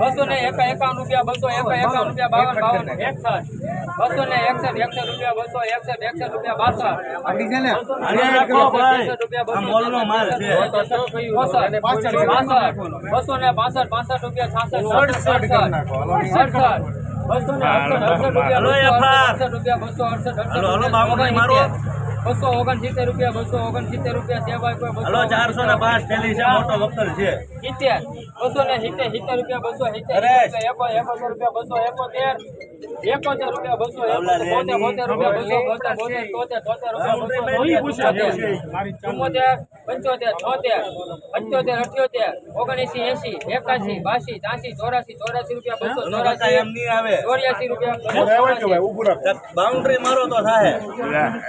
બસો ને એકા એકાવન રૂપિયા બસો એકા એકાવન રૂપિયા બાવન બાવન. એકસઠ બસો ને? એકસઠ એકસઠ રૂપિયા બસો એકસઠ એકસઠ રૂપિયા બાસઠ બસો ને પાસઠ પાસઠ રૂપિયા છાસઠ સડસઠ બસો બસો ઓગણસિત્તેર રૂપિયા બસો ઓગણસિત્તેર રૂપિયા સેવા કોઈ ચારસો ને પાંચ થેલી છે મોટો વક્તર છે. સિત્તેર. બસો ને સિત્તેર સિત્તેર રૂપિયા બસો સિત્તેર રૂપિયા બસો એકોતેર. એકોતેર રૂપિયા બસો એકોતેર બોતેર રૂપિયા બસો બોતેર બોતેર તોતેર તોતેર રૂપિયા બસો ચુમ્મોતેર પંચોતેર છોતેર પંચોતેર અઠ્યોતેર ઓગણએસી એસી એકાસી બાસી ત્યાસી ચોરાસી ચોરાસી રૂપિયા બસો ચોરાસી એમ નહીં આવે. ચોર્યાસી રૂપિયા બાઉન્ડ્રી મારો તો થાય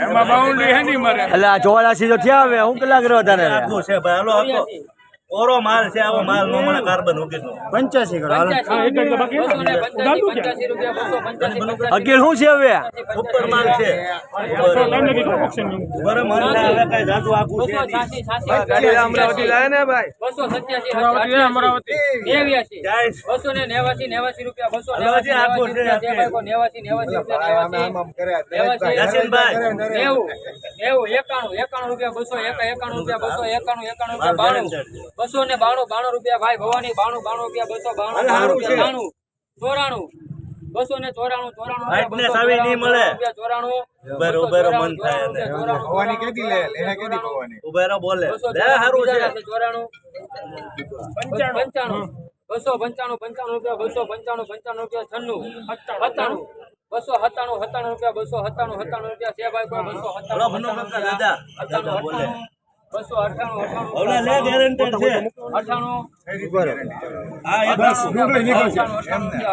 એમાં બાઉન્ડ્રી હે નહીં મારે. એટલે આ ચોરાસી તો થયા હવે હું કેટલા કરો તારે આખું છે ભાઈ હલો આપો ઓરો માલ છે આવો માલ નો મને કાર્બન કરો બસો ને પંચ્યાસી પંચ્યાસી પંચ્યાસી શું છે હવે? ઉપર માલ છે. ઉપર માલ. હવે કઈ જાદુ આખું છે અમરાવતી લાયા ને ભાઈ? બસો સત્યાસી અમરાવતી નેવ્યાસી. બસો ને નેવાસી નેવાસી રૂપિયા બસો હજી આખું છે નેવાસી. નેવાસી નેવાસી નેવાસી. નેવું. નેવું એકાણું એકાણું રૂપિયા બસો એકા એકાણું રૂપિયા બસો એકાણું એકાણું રૂપિયા બાણું. બસો ને બાણું બાણું રૂપિયા ભાઈ ભવાની બાણું બાણું રૂપિયા બસો બાણું બાણું ચોરાણું. બસો ને ચોરાણું ચોરાણું સાવી નહીં મળે. રૂપિયા ચોરાણું. ઉભેરો, બસો ઉભેરો ચોરાણું, મન થાય ચોરાણું એને. રૂપિયા બોલે. બસો લે હારું છે. ચોરાણું પંચાણું. બસો પંચાણું પંચાણું રૂપિયા બસો પંચાણું પંચાણું રૂપિયા છન્નું. સત્તાણું. બસો સત્તાણું સત્તાણું રૂપિયા બસો સત્તાણું સત્તાણું રૂપિયા છે ભાઈ બસો સત્તાણું દાદા બોલે. બસો અઠાણું અઠાણું હવે લે ગેરંટેડ છે. અઠાણું હા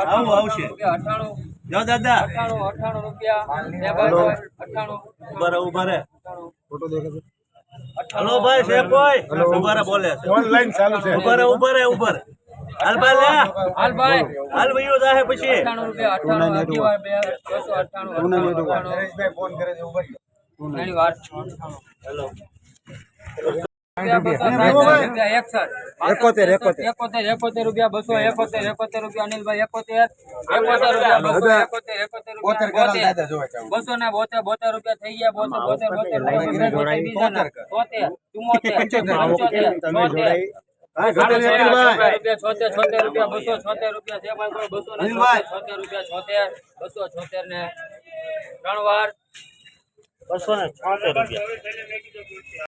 આવું આવશે. અઠાણું જો દાદા. અઠાણું અઠાણું રૂપિયા. છે ભાઈ કોઈ અઠાણું ઊભા રહે ઊભા રહે. હલો ભાઈ છે કોઈ? ઊભા બોલે. ઓનલાઈન ચાલુ છે. ઊભા રહે ઊભા રહે ઊભા રહે. હાલ ભાઈ લે. હાલ ભાઈ. હાલ ભાઈઓ જાહે પછી. રૂપિયા હેલો. એકોતેર એકોતેર એકોતેર. એકોતેર રૂપિયા બસો એકોતેર એકોતેર રૂપિયા અનિલભાઈ એકોતેર. એકોતેર રૂપિયા બસો એકોતેર એકોતેર રૂપિયા બસો ને બોતેર. બોતેર રૂપિયા થઈ ગયા બોતેર બોતેર. બોતેર તોતેર ચુમ્મોતેર પંચોતેર. છોતેર છોતેર છોતેર રૂપિયા બસો છોતેર રૂપિયા છે ભાઈ કોઈ બસો ને છોતેર રૂપિયા છોતેર બસો છોતેર ને ત્રણ વાર. બસો ને છોતેર રૂપિયા.